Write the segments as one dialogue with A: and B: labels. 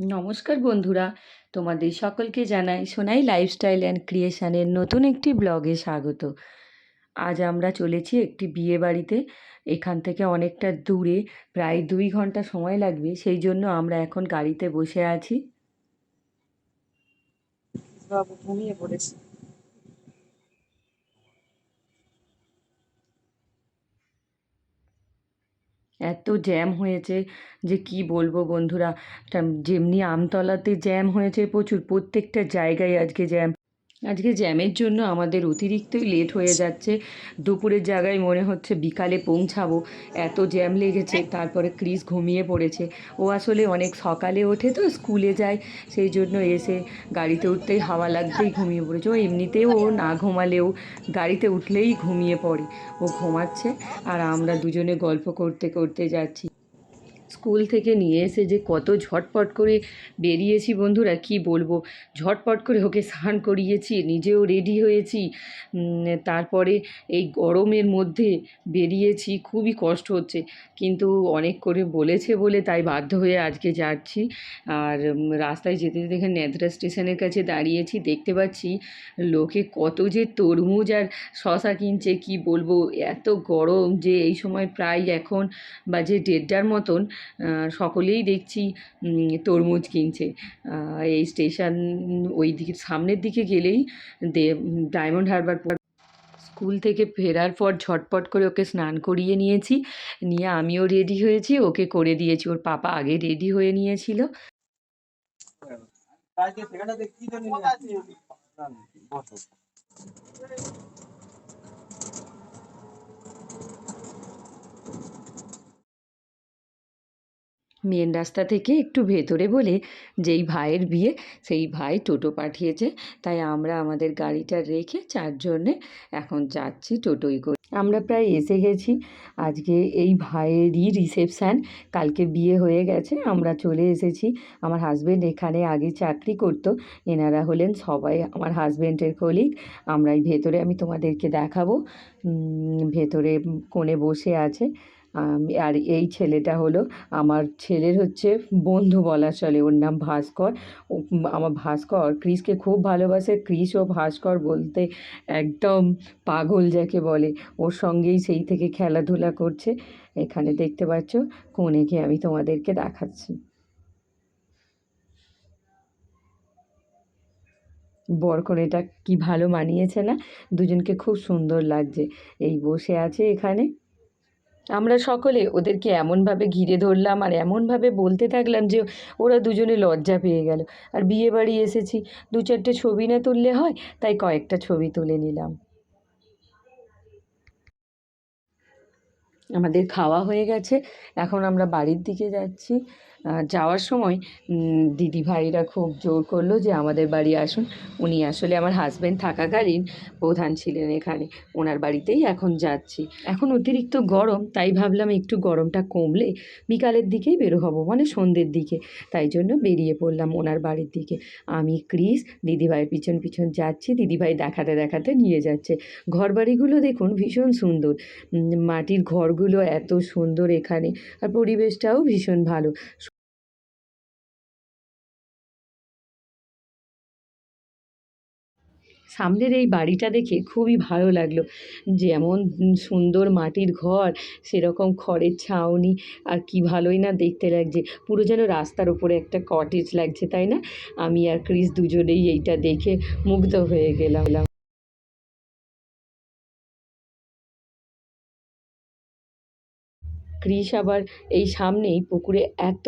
A: নমস্কার বন্ধুরা, তোমাদের সকলকে জানাই সোনাই লাইফস্টাইল অ্যান্ড ক্রিয়েশানের নতুন একটি ব্লগে স্বাগত। আজ আমরা চলেছি একটি বিয়ে বাড়িতে, এখান থেকে অনেকটা দূরে, প্রায় দুই ঘণ্টা সময় লাগবে, সেই জন্য আমরা এখন গাড়িতে বসে আছি।
B: বাবু ঘুমিয়ে পড়েছে।
A: এত জ্যাম হয়েছে যে কি বলব বন্ধুরা। যেমনি আমতলাতে জ্যাম হয়েছে প্রচুর, প্রত্যেকটা জায়গায় আজকে জ্যাম আজকে জ্যামের জন্য আমাদের অতিরিক্তই লেট হয়ে যাচ্ছে। দুপুরের জায়গায় মনে হচ্ছে বিকালে পৌঁছাবো। এত জ্যাম লেগেছে, তারপরে ক্রিস ঘুমিয়ে পড়েছে। ও আসলে অনেক সকালে ওঠে তো, স্কুলে যায়। সেই জন্য এসে গাড়িতে উঠতেই হাওয়া লাগতেই ঘুমিয়ে পড়েছে। ও এমনিতেও ও না ঘুমালেও গাড়িতে উঠলেই ঘুমিয়ে পড়ে। ও ঘুমাচ্ছে আর আমরা দুজনে গল্প করতে করতে যাচ্ছি। স্কুল থেকে নিয়ে এসে যে কত ঝটপট করে বেরিয়েছি বন্ধুরা, কি বলব? ঝটপট করে ওকে স্নান করিয়েছি, নিজেও রেডি হয়েছি। তারপরে এই গরমের মধ্যে বেরিয়েছি, খুবই কষ্ট হচ্ছে। কিন্তু অনেক করে বলেছে বলে তাই বাধ্য হয়ে আজকে যাচ্ছি। আর রাস্তায় যেতে যেতে এখানে নেদ্রা স্টেশনের কাছে দাঁড়িয়েছি, দেখতে পাচ্ছি লোকে কত যে তরমুজ আর শশা কিনছে, কি বলব? এত গরম যে এই সময় প্রায় এখন বাজে দেড়টার মতন। সকলেই দেখছি তরমুজ কিনছে। এই স্টেশন ওই দিকে, সামনের দিকে গেলেই ডায়মন্ড হারবার স্কুল থেকে ফেরার পর ঝটপট করে ওকে স্নান করিয়ে নিয়েছি। নিয়ে আমিও রেডি হয়েছি, ওকে করে দিয়েছি। ওর পাপা আগে রেডি হয়ে নিয়েছিল।
C: সেখানে কি জন্য বসো
A: মেন রাস্তা থেকে একটু ভেতরে বলে যেই ভাইয়ের বিয়ে, সেই ভাই টোটো পাঠিয়েছে। তাই আমরা আমাদের গাড়িটা রেখে চারজনে এখন যাচ্ছি টোটোই করে। আমরা প্রায় এসে গেছি। আজকে এই ভাইয়েরই রিসেপশান। কালকে বিয়ে হয়ে গেছে, আমরা চলে এসেছি। আমার হাজবেন্ড এখানে আগে চাকরি করতো। এনারা হলেন সবাই আমার হাজবেন্ডের কলিগ আমরা এই ভেতরে, আমি তোমাদেরকে দেখাবো। ভেতরে কোণে বসে আছে। আর এই ছেলেটা হলো আমার ছেলের হচ্ছে বন্ধু বলা চলে, ওর নাম ভাস্কর। আমার ভাস্কর, ক্রিসকে খুব ভালোবাসে, ক্রিস ও ভাস্কর বলতে একদম পাগল যাকে বলে। ওর সঙ্গেই সেই থেকে খেলাধুলা করছে। এখানে দেখতে পাচ্ছ কনেকে আমি তোমাদেরকে দেখাচ্ছি। বরকনেটা কি ভালো মানিয়েছে না? দুজনকে খুব সুন্দর লাগছে। এই বসে আছে এখানে। আমরা সকলে ওদেরকে এমনভাবে ঘিরে ধরলাম আর এমনভাবে বলতে থাকলাম যে ওরা দুজনে লজ্জা পেয়ে গেল। আর বিয়ে বাড়ি এসেছি, দু চারটে ছবি না তুললে হয়, তাই কয়েকটা ছবি তুলে নিলাম। আমাদের খাওয়া হয়ে গেছে। এখন আমরা বাড়ির দিকে যাচ্ছি। যাওয়ার সময় দিদি ভাইরা খুব জোর করল যে আমাদের বাড়ি আসুন। উনি আসলে আমার হাজব্যান্ড থাকাকালীন প্রধান ছিলেন এখানে। ওনার বাড়িতেই এখন যাচ্ছি। এখন অতিরিক্ত গরম, তাই ভাবলাম একটু গরমটা কমলে বিকালের দিকেই বেরো হব মানে সন্ধ্যের দিকে। তাই জন্য বেরিয়ে পড়লাম ওনার বাড়ির দিকে। আমি, ক্রিস দিদিভাইয়ের পিছন পিছন যাচ্ছি। দিদিভাই দেখাতে দেখাতে নিয়ে যাচ্ছে। ঘর বাড়িগুলো দেখুন ভীষণ সুন্দর। মাটির মাটির ঘরগুলো এত সুন্দর এখানে। আর পরিবেশটাও ভীষণ ভালো। সামনের এই বাড়িটা দেখে খুবই ভালো লাগল। যেমন সুন্দর মাটির ঘর, সেরকম খড়ের ছাউনি, আর কি ভালোই না দেখতে লাগছে। পুরো যেন রাস্তার উপরে একটা কটেজ লাগছে, তাই না? আমি আর ক্রিস দুজনেই এইটা দেখে মুগ্ধ হয়ে গেলাম। ক্রিস আবার এই সামনেই পুকুরে এত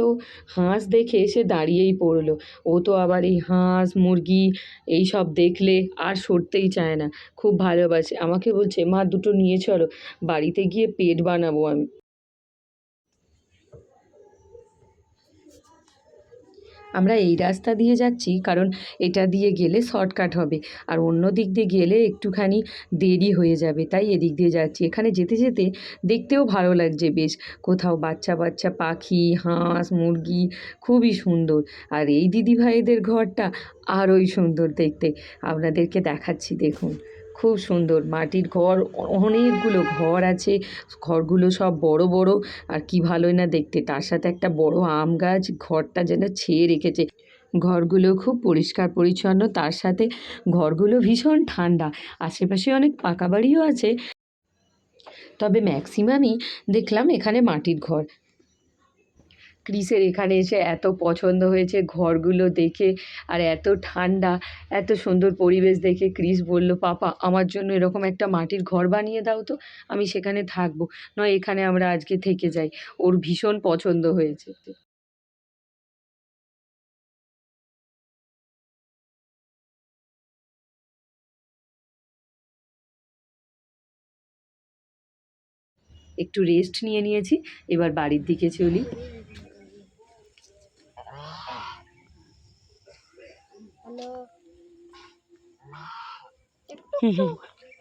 A: হাঁস দেখে এসে দাঁড়িয়েই পড়ল। ও তো আবার এই হাঁস, মুরগি এই সব দেখলে আর সরতেই চায় না। খুব ভালোবাসে। আমাকে বলছে, মা, দুটো নিয়ে চলো। বাড়িতে গিয়ে পেট বানাবো আমি। আমরা এই রাস্তা দিয়ে যাচ্ছি, কারণ এটা দিয়ে গেলে শর্টকাট হবে। আর অন্য দিক দিয়ে গেলে একটুখানি দেরি হয়ে যাবে, তাই এদিক দিয়ে যাচ্ছি। এখানে যেতে যেতে দেখতেও ভালো লাগছে বেশ। কোথাও বাচ্চা বাচ্চা, পাখি, হাঁস, মুরগি, খুবই সুন্দর। আর এই দিদিভাইদের ঘরটা আরোই সুন্দর দেখতে। আপনাদেরকে দেখাচ্ছি, দেখুন। খুব সুন্দর। মাটির ঘর, অনেকগুলো ঘর আছে। ঘরগুলো সব বড় বড়। আর কি ভালোই না দেখতে। তার সাথে একটা বড় আম গাছ ঘরটা যেন ছেয়ে রেখেছে। ঘরগুলো খুব পরিষ্কার, পরিচ্ছন্ন। তার সাথে ঘরগুলো ভীষণ ঠান্ডা। আশেপাশে অনেক পাকা বাড়িও আছে। তবে ম্যাক্সিমামই দেখলাম এখানে মাটির ঘর। ক্রিসের এখানে এসে এত পছন্দ হয়েছে ঘরগুলো দেখে আর এত ঠান্ডা, এত সুন্দর পরিবেশ দেখে ক্রিস বলল, পাপা, আমার জন্য এরকম একটা মাটির ঘর বানিয়ে দাও তো, আমি সেখানে থাকব, নয় এখানে আমরা আজকে থেকে যাই। ওর ভীষণ পছন্দ হয়েছে। একটু রেস্ট নিয়ে নিয়েছি, এবার বাড়ির দিকে চলি।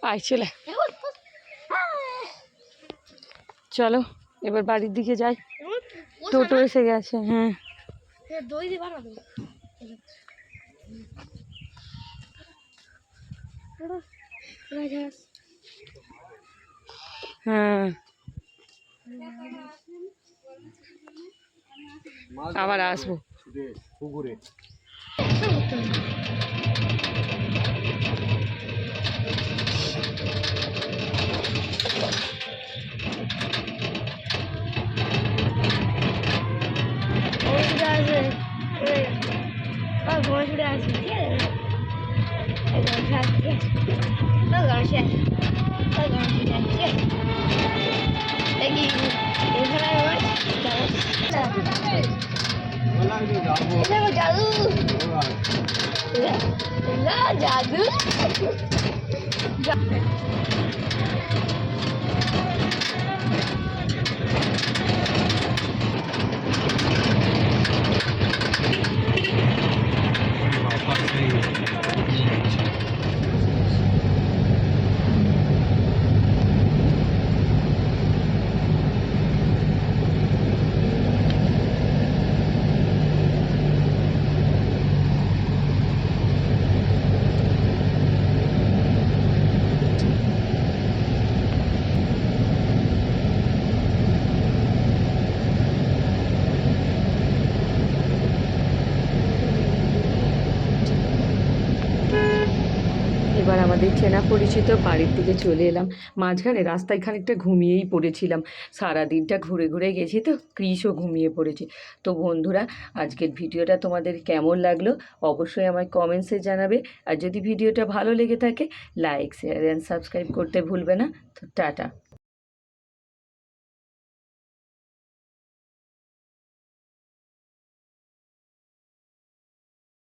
A: আয়, চলে। চলো, এবার বাড়ির দিকে যাই। টোটো এসে গেছে হ্যাঁ। হ্যাঁ। আবার আসব।
C: পুকুরে।
D: ঘর ছুটে আছে ঠিক আছে গণেশ আছে গণেশ আছে ঠিক আছে দেখি এখানে আমার জাদু না জাদু
A: এবার আমাদের চেনা পরিচিত বাড়ির দিকে চলে এলাম। মাঝখানে রাস্তায় খানিকটা ঘুমিয়েই পড়েছিলাম। সারা দিনটা ঘুরে ঘুরে গেছি তো, ক্রিসও ঘুমিয়ে পড়েছি। তো বন্ধুরা, আজকের ভিডিওটা তোমাদের কেমন লাগল অবশ্যই আমায় কমেন্টসে জানাবে। আর যদি ভিডিওটা ভালো লেগে থাকে, লাইক, শেয়ার অ্যান্ড সাবস্ক্রাইব করতে ভুলবে না। তো টাটা।